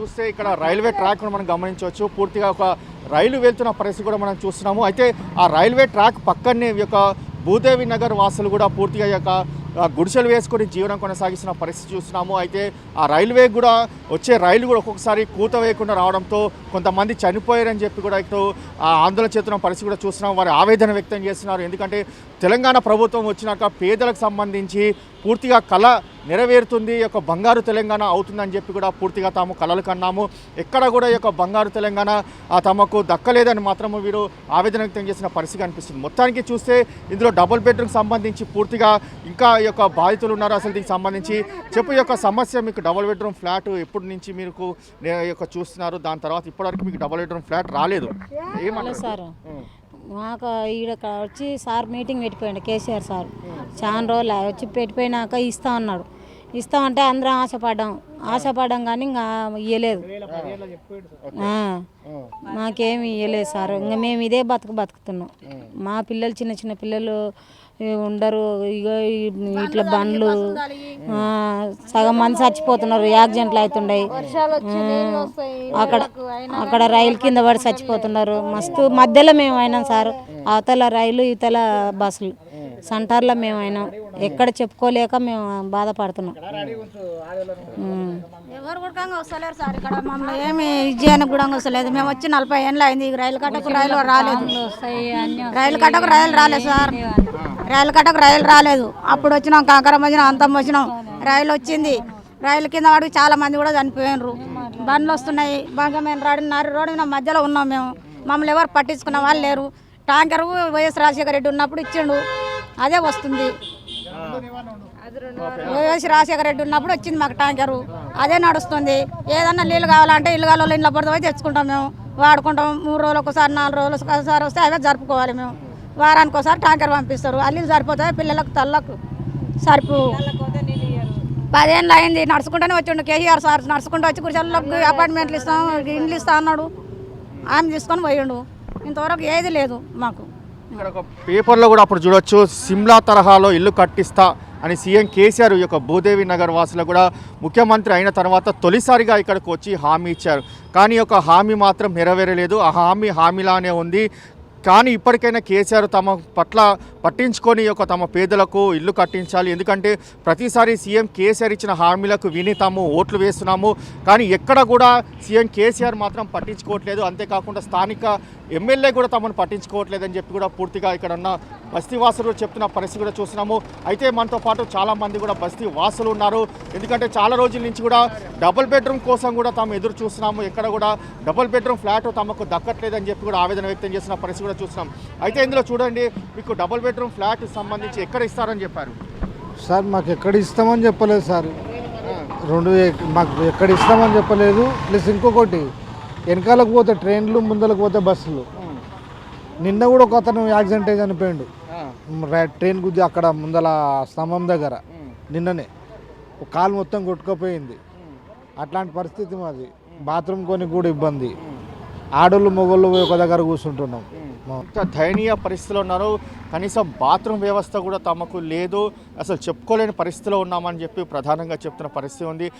చూస్తే ఇక్కడ railway track మనం గమనించవచ్చు. పూర్తిగా ఒక రైలు వెళ్తున్న పరిస్థితి కూడా మనం చూస్తున్నాము. అయితే ఆ రైల్వే ట్రాక్ పక్కనే ఈ యొక్క భూదేవి నగర్ వాసులు కూడా పూర్తిగా ఈ యొక్క గుడిసెలు వేసుకొని జీవనం కొనసాగిస్తున్న పరిస్థితి చూస్తున్నాము. అయితే ఆ రైల్వే కూడా వచ్చే రైలు కూడా ఒక్కొక్కసారి కూత వేయకుండా రావడంతో కొంతమంది చనిపోయారని చెప్పి కూడా ఇటు ఆ, ఆందోళన చేస్తున్న పరిస్థితి కూడా చూస్తున్నాం. వారి ఆవేదన వ్యక్తం చేస్తున్నారు. ఎందుకంటే తెలంగాణ ప్రభుత్వం వచ్చినాక పేదలకు సంబంధించి పూర్తిగా కళ నెరవేరుతుంది. యొక్క బంగారు తెలంగాణ అవుతుందని చెప్పి కూడా పూర్తిగా తాము కలలు కన్నాము. ఎక్కడ కూడా ఈ యొక్క బంగారు తెలంగాణ తమకు దక్కలేదని మాత్రము వీరు ఆవేదన వ్యక్తం చేసిన పరిస్థితి కనిపిస్తుంది. మొత్తానికి చూస్తే ఇందులో డబుల్ బెడ్రూమ్ సంబంధించి పూర్తిగా ఇంకా యొక్క బాధితులు ఉన్నారు అసలు దీనికి సంబంధించి? చెప్పు యొక్క సమస్య మీకు డబుల్ బెడ్రూమ్ ఫ్లాట్ ఎప్పటి నుంచి మీకు యొక్క చూస్తున్నారు? దాని తర్వాత ఇప్పటివరకు మీకు డబుల్ బెడ్రూమ్ ఫ్లాట్ రాలేదు. ఏమంటారు సార్. మాకు ఈడ వచ్చి సార్ మీటింగ్ పెట్టిపోయాడు కేసీఆర్ సార్. చాలా రోజులు వచ్చి పెట్టిపోయినాక ఇస్తా అన్నాడు. ఇస్తామంటే అందరం ఆశపడ్డాం. ఆశపడ్డాం కానీ ఇంకా ఇయ్యలేదు. ఆ. మాకేమి ఇయ్యలేదు సార్. ఇంకా మేము ఇదే బతుకు బతుకుతున్నాం. మా పిల్లలు చిన్న చిన్న పిల్లలు ఉండరు. ఇగో ఈ- ఇట్లా బండ్లు సగం మంది చచ్చిపోతున్నారు. యాక్సిడెంట్లు అవుతుండయి. అక్కడ అక్కడ రైలు కింద పడి చచ్చిపోతున్నారు. మస్తు మధ్యలో మేము అయినాం సార్. అవతల రైలు ఇవతల బస్సులు. సెంటర్లో మేము అయినాం ఎక్కడ చెప్పుకోలేక మేము బాధపడుతున్నాం. ఉమ్. ఎవరు కూడా వస్తలేరు సార్ ఇక్కడ. మమ్మల్ని ఏమి ఇజ్జేయనికి కూడా వస్తలేదు. మేము వచ్చి నలభై ఏళ్ళు అయింది. రైలు కట్టకు రైలు రాలేదు. రైలు కట్టకు రైలు రాలేదు సార్. రైలు కట్టకు రైలు రాలేదు. అప్పుడు వచ్చినాం కాకరం వచ్చినాం అంతం వచ్చినాం. రైలు వచ్చింది. రైలు కింద వాడికి చాలా మంది కూడా చనిపోయినారు. బండ్లు వస్తున్నాయి. బంకమైన మేము రోడ్డు నరి రోడ్డు మీద మధ్యలో ఉన్నాం మేము. మమ్మల్ని ఎవరు పట్టించుకున్న వాళ్ళు లేరు. ట్యాంకర్ వైఎస్ రాజశేఖర రెడ్డి ఉన్నప్పుడు ఇచ్చిండు. అదే వస్తుంది. వైఎస్ రాజశేఖర రెడ్డి ఉన్నప్పుడు వచ్చింది మాకు ట్యాంకరు. అదే నడుస్తుంది. ఏదన్నా నీళ్ళు కావాలంటే ఇల్లు కావాలి ఇంట్లో పడితే తెచ్చుకుంటాం మేము. వాడుకుంటాం. మూడు రోజులు ఒకసారి నాలుగు రోజులు ఒకసారి వస్తే అవే జరుపుకోవాలి మేము. వారానికి ఒకసారి ట్యాంకర్ పంపిస్తారు. అల్లు సరిపోతాయి? పిల్లలకు తల్లకు సరిపు. పదేళ్ళు అయింది. నడుచుకుంటూనే వచ్చిండు. కేసీఆర్ సార్ నడుచుకుంటూ వచ్చి కూర్చోళ్ళకి అపార్ట్మెంట్లు ఇస్తాం ఇండ్లు ఇస్తా అన్నాడు. ఆమె తీసుకొని పోయిండు. ఇంతవరకు ఏది లేదు మాకు. ఇక్కడ ఒక పేపర్లో కూడా అప్పుడు చూడొచ్చు. సిమ్లా తరహాలో ఇల్లు కట్టిస్తా అని సీఎం కేసీఆర్ యొక్క భూదేవి నగర్ వాసులు కూడా ముఖ్యమంత్రి అయిన తర్వాత తొలిసారిగా ఇక్కడికి వచ్చి హామీ ఇచ్చారు. కానీ ఒక హామీ మాత్రం నెరవేరలేదు. ఆ హామీ హామీలానే ఉంది. కానీ ఇప్పటికైనా కేసీఆర్ తమ పట్ల పట్టించుకొని ఒక తమ పేదలకు ఇల్లు కట్టించాలి. ఎందుకంటే ప్రతిసారి సీఎం కేసీఆర్ ఇచ్చిన హామీలకు విని తాము ఓట్లు వేస్తున్నాము. కానీ ఎక్కడ కూడా సీఎం కేసీఆర్ మాత్రం పట్టించుకోవట్లేదు. అంతేకాకుండా స్థానిక ఎమ్మెల్యే కూడా తమను పట్టించుకోవట్లేదని చెప్పి కూడా పూర్తిగా ఇక్కడ ఉన్న బస్తీ వాసులు చెప్తున్న పరిస్థితి కూడా చూస్తున్నాము. అయితే మనతో పాటు చాలా మంది కూడా బస్తీ వాసులు ఉన్నారు. ఎందుకంటే చాలా రోజుల నుంచి కూడా డబుల్ బెడ్రూమ్ కోసం కూడా తాము ఎదురు చూస్తున్నాము. ఎక్కడ కూడా డబుల్ బెడ్రూమ్ ఫ్లాట్ తమకు దక్కట్లేదని చెప్పి కూడా ఆవేదన వ్యక్తం చేసిన పరిస్థితి కూడా చూస్తున్నాం. అయితే ఇందులో చూడండి మీకు డబుల్ బెడ్రూమ్ ఫ్లాట్ సంబంధించి ఎక్కడ ఇస్తారని చెప్పారు? సార్ మాకు ఎక్కడ ఇస్తామని చెప్పలేదు సార్. రెండు మాకు ఎక్కడ ఇస్తామని చెప్పలేదు. ప్లస్ ఇంకొకటి వెనకాలకు పోతే ట్రైన్లు ముందరకు పోతే బస్సులు. నిన్న కూడా ఒక అతను యాక్సిడెంట్ అయి చనిపోయిండు ట్రైన్ గుద్ది అక్కడ ముందల స్తంభం దగ్గర. నిన్ననే. కాలు మొత్తం కొట్టుకుపోయింది. అట్లాంటి పరిస్థితి మాది. బాత్రూమ్ కొని కూడా ఇబ్బంది. ఆడోళ్ళు మొగోళ్ళు ఒక దగ్గర కూర్చుంటున్నాం. ఇంత దయనీయ పరిస్థితిలో ఉన్నారు. కనీసం బాత్రూమ్ వ్యవస్థ కూడా తమకు లేదు. అసలు చెప్పుకోలేని పరిస్థితిలో ఉన్నామని చెప్పి ప్రధానంగా చెప్తున్న పరిస్థితి ఉంది.